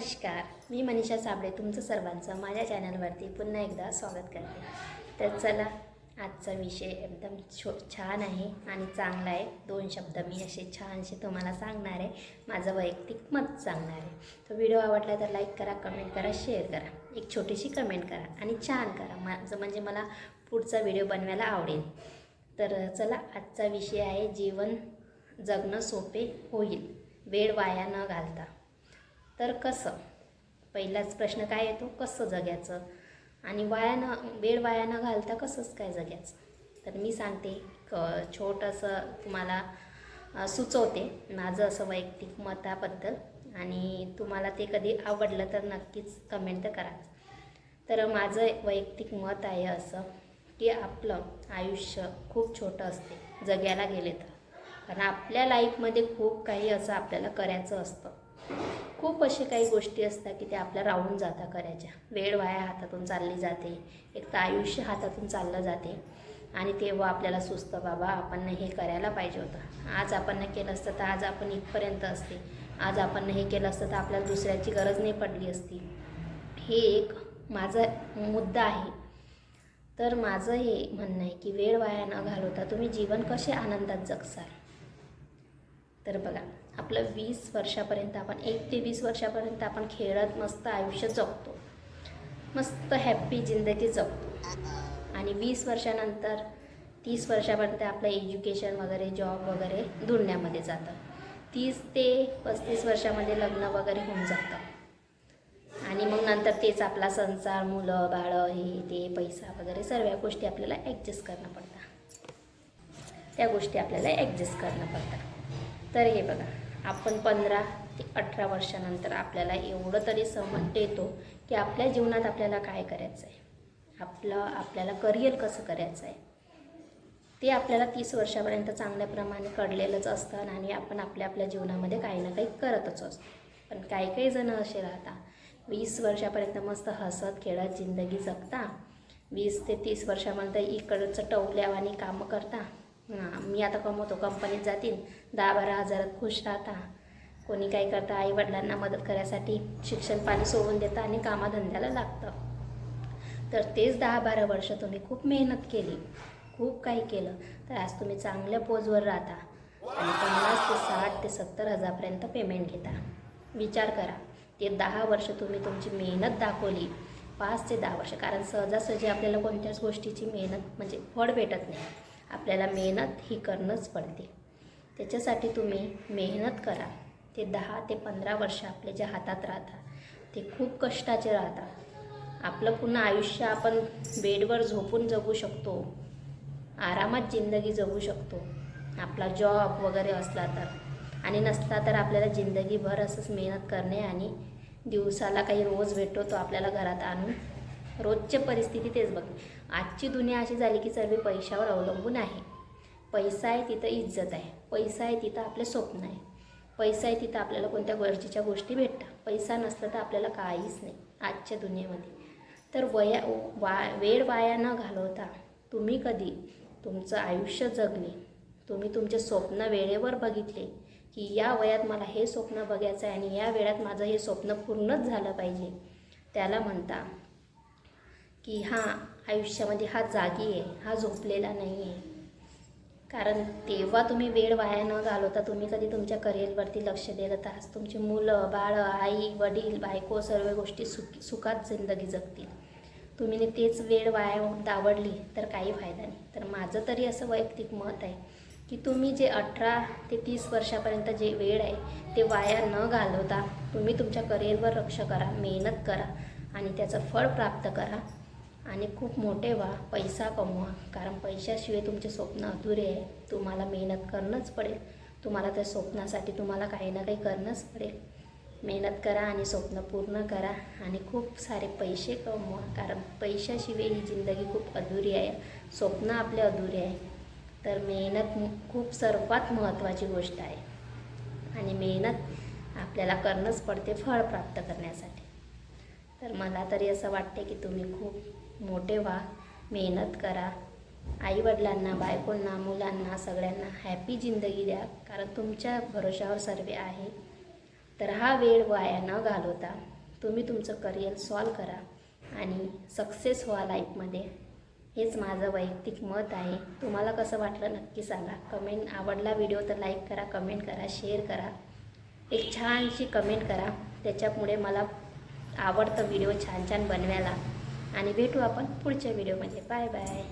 नमस्कार मी मनीषा साबळे तुमचं सर्वांचं माझ्या चॅनलवरती पुन्हा एकदा स्वागत करते. तर चला आजचा विषय एकदम छो छान आहे आणि चांगला आहे. दोन शब्द मी असे छानसे तुम्हाला सांगणार आहे माझं वैयक्तिक मत सांगणार. आहे तो व्हिडिओ आवडला तर लाईक करा कमेंट करा शेअर करा. एक छोटीशी कमेंट करा आणि छान करा. माझं म्हणजे मला पुढचा व्हिडिओ बनवायला आवडेल. तर चला आजचा विषय आहे जीवन जगणं सोपे होईल. वेळ वाया न घालता. तर कसं? पहिलाच प्रश्न काय येतो? कसं जगायचं? आणि वायानं वेळ वाया न घालता कसंच काय जगायचं? तर मी सांगते क छोटंसं तुम्हाला सुचवते माझं असं वैयक्तिक मताबद्दल. आणि तुम्हाला ते कधी आवडलं तर नक्कीच कमेंट करा. तर माझं वैयक्तिक मत आहे असं की आपलं आयुष्य खूप छोटं असते जगायला गेले तर. कारण आपल्या लाईफमध्ये खूप काही असं आपल्याला करायचं असतं. खूप असे काही गोष्टी असतात की त्या आपल्या राहून जातात करायच्या. वेळ वाया हातातून चालली जाते. एक तर आयुष्य हातातून चाललं जाते. आणि तेव्हा आपल्याला सुचतं बाबा आपण हे करायला पाहिजे होतं. आज आपण केलं असतं तर आज आपण इथपर्यंत असते. आज आपण हे केलं असतं तर आपल्याला दुसऱ्याची गरज नाही पडली असती. हे एक माझा मुद्दा आहे. तर माझं हे म्हणणं आहे की वेळ वाया न घालवता तुम्ही जीवन कसे आनंदात जगसाल? तर बघा आपलं वीस वर्षापर्यंत आपण एक ते वीस वर्षापर्यंत आपण खेळत मस्त आयुष्य जगतो. मस्त हॅप्पी जिंदगी जगतो. आणि वीस वर्षानंतर तीस वर्षापर्यंत आपलं एज्युकेशन वगैरे जॉब वगैरे धुण्यामध्ये जातं. तीस ते पस्तीस वर्षामध्ये लग्न वगैरे होऊन जातं. आणि मग नंतर तेच आपला संसार मुलं बाळं हे ते पैसा वगैरे सर्व गोष्टी आपल्याला ॲडजस्ट करणं पडतात. त्या गोष्टी आपल्याला ॲडजस्ट करणं पडतात. तर हे बघा आपण पंधरा ते अठरा वर्षानंतर आपल्याला एवढं तरी समज येतो की आपल्या जीवनात आपल्याला काय करायचं आहे? आपलं आपल्याला करिअर कसं करायचं आहे? ते आपल्याला तीस वर्षापर्यंत चांगल्याप्रमाणे कळलेलंच असतं आणि आपण आपल्या आपल्या जीवनामध्ये काही ना काही करतच असतो. पण काही काही जणं असे राहतात वीस वर्षापर्यंत मस्त हसत खेळत जिंदगी जगता वीस ते तीस वर्षापर्यंत इकडचं टवल्यावानी कामं करता हां मी आता कमवतो कंपनीत जातील. दहा बारा हजारात खुश राहता. कोणी काय करता? आईवडिलांना मदत करायसाठी शिक्षण पाणी सोडून देता आणि कामाधंद्याला लागतं. तर तेच दहा बारा वर्ष तुम्ही खूप मेहनत केली. खूप काही केलं. तर आज तुम्ही चांगल्या पोजवर राहता. आणि पन्नास ते साठ ते सत्तर हजारपर्यंत पेमेंट घेता. विचार करा. ते दहा वर्ष तुम्ही तुमची मेहनत दाखवली. पाच ते दहा वर्ष. कारण सहजासहजी आपल्याला कोणत्याच गोष्टीची मेहनत म्हणजे फळ भेटत नाही. आपल्याला मेहनत ही करणंच पडते. त्याच्यासाठी तुम्ही मेहनत करा. ते दहा ते पंधरा वर्ष आपल्या ज्या हातात राहतात ते खूप कष्टाचे राहतात आपलं पुन्हा आयुष्य आपण बेडवर झोपून जगू शकतो. आरामात जिंदगी जगू शकतो. आपला जॉब वगैरे असला तर. आणि नसला तर आपल्याला जिंदगीभर असंच मेहनत करणे आणि दिवसाला काही रोज भेटतो तो आपल्याला घरात आणून रोजच्या परिस्थिती तेच बघ. आजची दुनिया अशी झाली की सर्व पैशावर अवलंबून आहे. पैसा आहे तिथं इज्जत आहे. पैसा आहे तिथं आपले स्वप्न आहे. पैसा आहे तिथं आपल्याला कोणत्या गरजेच्या गोष्टी भेटतात. पैसा नसला तर आपल्याला काहीच नाही आजच्या दुनियेमध्ये. तर वया वा वेळ वाया न घालवता तुम्ही कधी तुमचं आयुष्य जगले तुम्ही तुमचे स्वप्न वेळेवर बघितले की या वयात मला हे स्वप्न बघायचं आहे आणि या वेळात माझं हे स्वप्न पूर्णच झालं पाहिजे. त्याला म्हणता की हा आयुष्यामध्ये हा जागी आहे हा झोपलेला नाही आहे कारण तेव्हा तुम्ही वेळ वाया न घालवता तुम्ही कधी तुमच्या करिअरवरती लक्ष दिलं तर आज तुमची मुलं बाळं आई वडील बायको सर्व गोष्टी सुखी सुखात जिंदगी जगतील. तुम्ही तेच वेळ वाया दावडली तर काही फायदा नाही. तर माझं तरी असं वैयक्तिक मत आहे की तुम्ही जे अठरा ते तीस वर्षापर्यंत जे वेळ आहे ते वाया न घालवता तुम्ही तुमच्या करिअरवर लक्ष करा मेहनत करा आणि त्याचं फळ प्राप्त करा. आणि खूप मोठे व्हा पैसा कमवा. कारण पैशाशिवाय तुमचे स्वप्न अधुरे आहे. तुम्हाला मेहनत करणंच पडेल. तुम्हाला त्या स्वप्नासाठी तुम्हाला काही ना काही करणंच पडेल. मेहनत करा आणि स्वप्न पूर्ण करा आणि खूप सारे पैसे कमवा. कारण पैशाशिवाय ही जिंदगी खूप अधुरी आहे. स्वप्न आपले अधुरे आहे. तर मेहनत खूप सर्वात महत्त्वाची गोष्ट आहे. आणि मेहनत आपल्याला करणंच पडते फळ प्राप्त करण्यासाठी. तर मला तरी असं वाटते की तुम्ही खूप मोठे व्हा मेहनत करा. आईवडिलांना बायकोंना मुलांना सगळ्यांना हॅपी जिंदगी द्या कारण तुमच्या भरोशावर सर्व आहे. तर हा वेळ वाया न घालवता तुम्ही तुमचं करिअर सॉल्व करा आणि सक्सेस व्हा लाईफमध्ये हेच माझं वैयक्तिक मत आहे. तुम्हाला कसं वाटलं नक्की सांगा. कमेंट आवडला व्हिडिओ तर लाईक करा कमेंट करा शेअर करा. एक छानशी कमेंट करा. त्याच्यामुळे मला आवडतं व्हिडिओ छान छान बनवायला. आणि भेटू आपण पुढच्या व्हिडिओमध्ये. Bye bye.